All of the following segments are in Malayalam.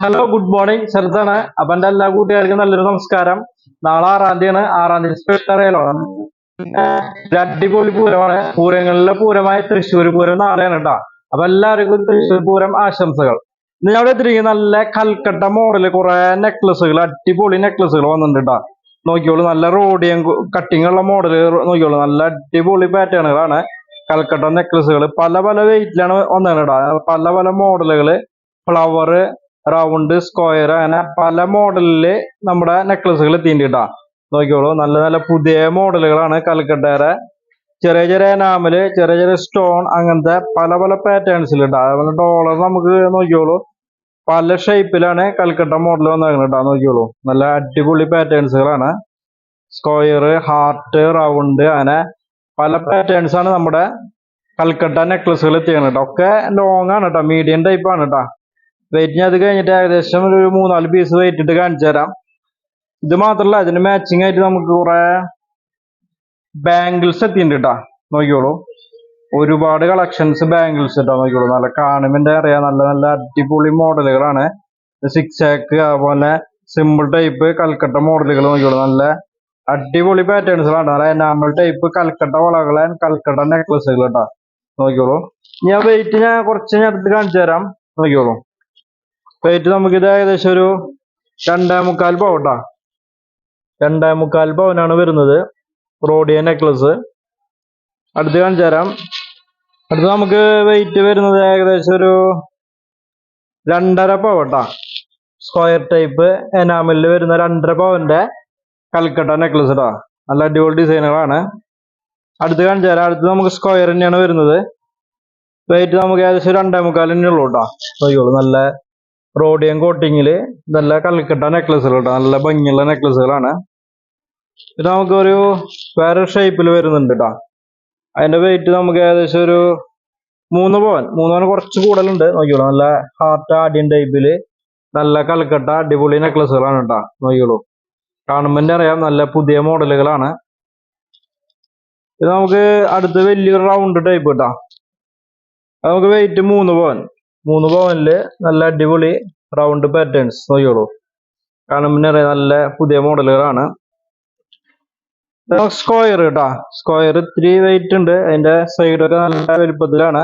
ഹലോ ഗുഡ് മോർണിംഗ് ശരത്താണ് അപ്പൊ എന്റെ എല്ലാ കൂട്ടുകാർക്കും നല്ലൊരു നമസ്കാരം. നാളെ ആറാം തീയതിയാണ്. ആറാം തീയതി സ്പെഷ്യൽ അറിയാലോ ഒരു അടിപൊളി പൂരമാണ്. പൂരങ്ങളിലെ പൂരമായ തൃശ്ശൂർ പൂരം നാളെയാണ് കേട്ടോ. അപ്പൊ എല്ലാവർക്കും തൃശ്ശൂർ പൂരം ആശംസകൾ. ഇന്ന് ഞാൻ അവിടെ നല്ല കൽക്കട്ട മോഡൽ കുറെ നെക്ലസുകൾ അടിപൊളി നെക്ലസുകൾ വന്നിട്ടുണ്ട് കേട്ടോ. നോക്കിയോളൂ നല്ല റോഡിയം കട്ടിങ് ഉള്ള മോഡൽ നോക്കിയോളൂ നല്ല അടിപൊളി പാറ്റേണുകളാണ് കൽക്കട്ട നെക്ലസുകൾ പല പല വെയിറ്റിലാണ് വന്നത് കേട്ടോ. പല പല മോഡലുകൾ ഫ്ലവർ റൗണ്ട് സ്ക്വയർ അങ്ങനെ പല മോഡലിൽ നമ്മുടെ നെക്ലസുകൾ എത്തിയിട്ടുണ്ട് നോക്കിയോളൂ നല്ല നല്ല പുതിയ മോഡലുകളാണ് കൽക്കട്ടയുടെ. ചെറിയ ചെറിയ നാമൽ ചെറിയ ചെറിയ സ്റ്റോൺ അങ്ങനത്തെ പല പല പാറ്റേൺസിലുണ്ട് അതേപോലെ ഡോളർ നമുക്ക് നോക്കിയോളൂ പല ഷേപ്പിലാണ് കൽക്കട്ട മോഡൽ വന്നേക്കുന്നത് കേട്ടോ നോക്കിയോളൂ നല്ല അടിപൊളി പാറ്റേൺസുകളാണ് സ്ക്വയർ ഹാർട്ട് റൗണ്ട് അങ്ങനെ പല പാറ്റേൺസ് ആണ് നമ്മുടെ കൽക്കട്ട നെക്ലസുകൾ എത്തിയാണ് കേട്ടോ ഒക്കെ ലോങ് ആണ് കേട്ടോ മീഡിയം ടൈപ്പ് ആണ് കേട്ടോ വെയിറ്റ് ഞാൻ അത് കഴിഞ്ഞിട്ട് ഏകദേശം ഒരു മൂന്നാൽ പീസ് വെയിറ്റ് ഇട്ട് കാണിച്ചു തരാം. ഇത് മാത്രല്ല ഇതിന് മാച്ചിങ് ആയിട്ട് നമുക്ക് കുറെ ബാംഗിൾസ് എത്തിയിട്ടുണ്ട് കേട്ടോ. നോക്കിയോളൂ ഒരുപാട് കളക്ഷൻസ് ബാംഗിൾസ് കേട്ടോ നോക്കിയോളൂ നല്ല കാണുമ്പോൾ അറിയാം നല്ല നല്ല അടിപൊളി മോഡലുകളാണ്. സിക്സ് ആക്ക് അതുപോലെ സിമ്പിൾ ടൈപ്പ് കൽക്കട്ട മോഡലുകൾ നോക്കിയോളൂ നല്ല അടിപൊളി പാറ്റേൺസുകളാണ് നല്ല എനാമൽ ടൈപ്പ് കൽക്കട്ട വളകൾ കൽക്കട്ട നെക്ലസുകൾ കേട്ടോ. നോക്കിയോളൂ ഞാൻ വെയിറ്റ് ഞാൻ കുറച്ച് ഞാൻ എടുത്ത് കാണിച്ചു തരാം. നോക്കിയോളൂ വെയിറ്റ് നമുക്കിത് ഏകദേശം ഒരു രണ്ടേ മുക്കാൽ പവണ്ടാ രണ്ടേ മുക്കാൽ പവനാണ് വരുന്നത് റോഡിയ നെക്ലസ് അടുത്ത് കാണിച്ചു തരാം. അടുത്ത് നമുക്ക് വെയിറ്റ് വരുന്നത് ഏകദേശം ഒരു രണ്ടര പവട്ടാ സ്ക്വയർ ടൈപ്പ് എനാമലിൽ വരുന്ന രണ്ടര പവന്റെ കൽക്കട്ട നെക്ലസ് ഇടാ നല്ല അടിപൊളി ഡിസൈനുകളാണ്. അടുത്ത് കാണിച്ചു തരാം. അടുത്ത് നമുക്ക് സ്ക്വയർ തന്നെയാണ് വരുന്നത്. വെയിറ്റ് നമുക്ക് ഏകദേശം രണ്ടേ മുക്കാൽ തന്നെ ഉള്ളൂ കേട്ടോ നോക്കിയോളൂ നല്ല റോഡിയം കോട്ടിങ്ങിൽ നല്ല കൽക്കട്ട നെക്ലസുകൾ കേട്ടോ നല്ല ഭംഗിയുള്ള നെക്ലസുകളാണ് ഇത് നമുക്കൊരു വേറെ ഷേപ്പിൽ വരുന്നുണ്ട് കേട്ടോ അതിന്റെ വെയിറ്റ് നമുക്ക് ഏകദേശം ഒരു മൂന്ന് പവൻ. മൂന്ന് പവൻ കുറച്ച് കൂടുതലുണ്ട്. നോക്കിയോളൂ നല്ല ഹാർട്ട് ആദ്യം ടൈപ്പിൽ നല്ല കൽക്കട്ട അടിപൊളി നെക്ലസുകളാണ് കേട്ടോ നോക്കിയോളൂ കാണുമ്പോൾ അറിയാം നല്ല പുതിയ മോഡലുകളാണ്. ഇത് നമുക്ക് അടുത്ത് വലിയൊരു റൗണ്ട് ടൈപ്പ് കേട്ടോ നമുക്ക് വെയിറ്റ് മൂന്ന് പവൻ. മൂന്ന് പവനിൽ നല്ല അടിപൊളി റൗണ്ട് പാറ്റേൺസ് നോക്കിയോളൂ കാണുമ്പോൾ അറിയാം നല്ല പുതിയ മോഡലുകളാണ്. സ്ക്വയർ കേട്ടോ സ്ക്വയർ ഇത്തിരി വെയിറ്റ് ഉണ്ട്. അതിന്റെ സൈഡൊക്കെ നല്ല വലുപ്പത്തിലാണ്.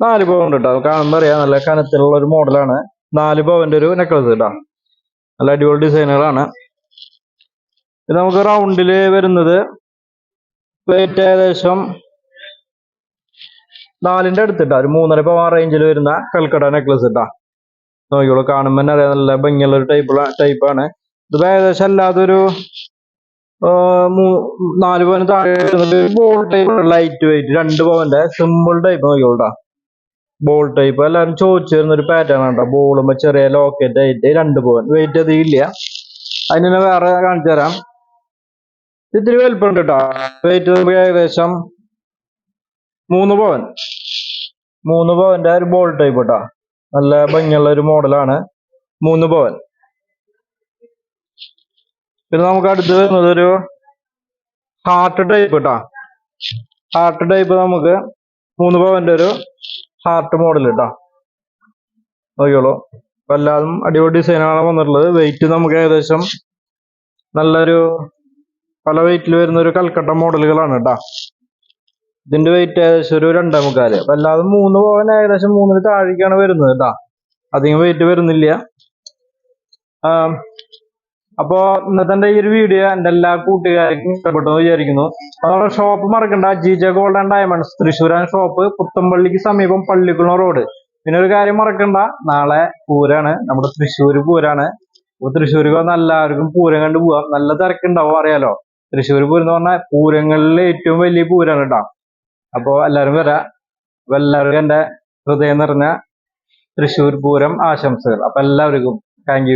നാല് പവൻ കേട്ടോ കാണുമ്പോൾ അറിയാം നല്ല കനത്തിലുള്ള ഒരു മോഡലാണ്. നാല് പവന്റെ ഒരു നെക്ലസ് കേട്ടോ നല്ല അടിപൊളി ഡിസൈനുകളാണ് ഇത് നമുക്ക് റൗണ്ടിൽ വരുന്നത് വെയിറ്റ് ഏകദേശം നാലിന്റെ അടുത്തിട്ടാ ഒരു മൂന്നര പവൻ റേഞ്ചിൽ വരുന്ന കൽക്കട്ട നെക്ലസ് ഇട്ടാ നോക്കിയോളൂ കാണുമ്പോൾ തന്നെ അറിയാം നല്ല ഭംഗിയുള്ള ടൈപ്പ് ടൈപ്പാണ് ഇത് ഏകദേശം അല്ലാതെ ഒരു നാല് പവന് താഴെ ബോൾ ടൈപ്പ് ലൈറ്റ് വെയിറ്റ് രണ്ട് പവന്റെ. സിമ്പിൾ ടൈപ്പ് നോക്കിയോളൂട്ടാ ബോൾ ടൈപ്പ് എല്ലാവരും ചോദിച്ചു തരുന്ന ഒരു പാറ്റേൺ ആണ് ബോളുമ്പോ ചെറിയ ലോക്കറ്റ് ആയിട്ട് രണ്ട് പവൻ. വെയിറ്റ് അധികം ഇല്ല. അതിനെ വേറെ കാണിച്ചു തരാം. ഇത്തിരി വലുപ്പമുണ്ട് കേട്ടോ വെയിറ്റ് ഏകദേശം മൂന്ന് പവൻ. മൂന്ന് പവന്റെ ഒരു ബോൾ ടൈപ്പ് കേട്ടോ നല്ല ഭംഗിയുള്ള ഒരു മോഡലാണ് മൂന്ന് പവൻ പിന്നെ നമുക്ക് അടുത്ത് വരുന്നത് ഒരു ഹാർട്ട് ടൈപ്പ് കേട്ടോ ഹാർട്ട് ടൈപ്പ് നമുക്ക് മൂന്ന് പവന്റെ ഒരു ഹാർട്ട് മോഡൽ കേട്ടോ നോക്കിയോളൂ വല്ലാതും അടിപൊളി ഡിസൈനാണ് വന്നിട്ടുള്ളത്. വെയിറ്റ് നമുക്ക് ഏകദേശം നല്ലൊരു പല വെയിറ്റിൽ വരുന്ന ഒരു കൽക്കട്ട മോഡലുകളാണ് കേട്ടോ ഇതിന്റെ വെയിറ്റ് ഏകദേശം ഒരു രണ്ടേ മുക്കാൽ. അല്ലാതെ മൂന്ന് പവൻ ഏകദേശം മൂന്നിന് താഴേക്കാണ് വരുന്നത് കേട്ടാ അധികം വെയിറ്റ് വരുന്നില്ല. അപ്പോ ഇന്നത്തെ ഈ ഒരു വീഡിയോ എന്റെ എല്ലാ കൂട്ടുകാർക്കും ഇഷ്ടപ്പെട്ടു എന്ന് വിചാരിക്കുന്നു. നമ്മുടെ ഷോപ്പ് മറക്കണ്ട. ജിജ ഗോൾഡ് ആൻഡ് ഡയമണ്ട്സ് തൃശ്ശൂരാൻ ഷോപ്പ് പുത്തമ്പള്ളിക്ക് സമീപം പള്ളിക്കുളം റോഡ്. പിന്നെ ഒരു കാര്യം മറക്കണ്ട. നാളെ പൂരാണ്. നമ്മുടെ തൃശ്ശൂർ പൂരാണ്. അപ്പൊ തൃശ്ശൂർക്ക് വന്ന എല്ലാവർക്കും പൂരം കണ്ടു പോവാം. നല്ല തിരക്കുണ്ടാവും അറിയാലോ. തൃശ്ശൂർ പൂരം എന്ന് പറഞ്ഞാൽ പൂരങ്ങളിലെ ഏറ്റവും വലിയ പൂരാണ് കേട്ടോ അപ്പോ എല്ലാവരും വരാം. അപ്പൊ എല്ലാവർക്കും എന്റെ ഹൃദയം നിറഞ്ഞ തൃശ്ശൂർ പൂരം ആശംസകൾ. അപ്പൊ എല്ലാവർക്കും താങ്ക്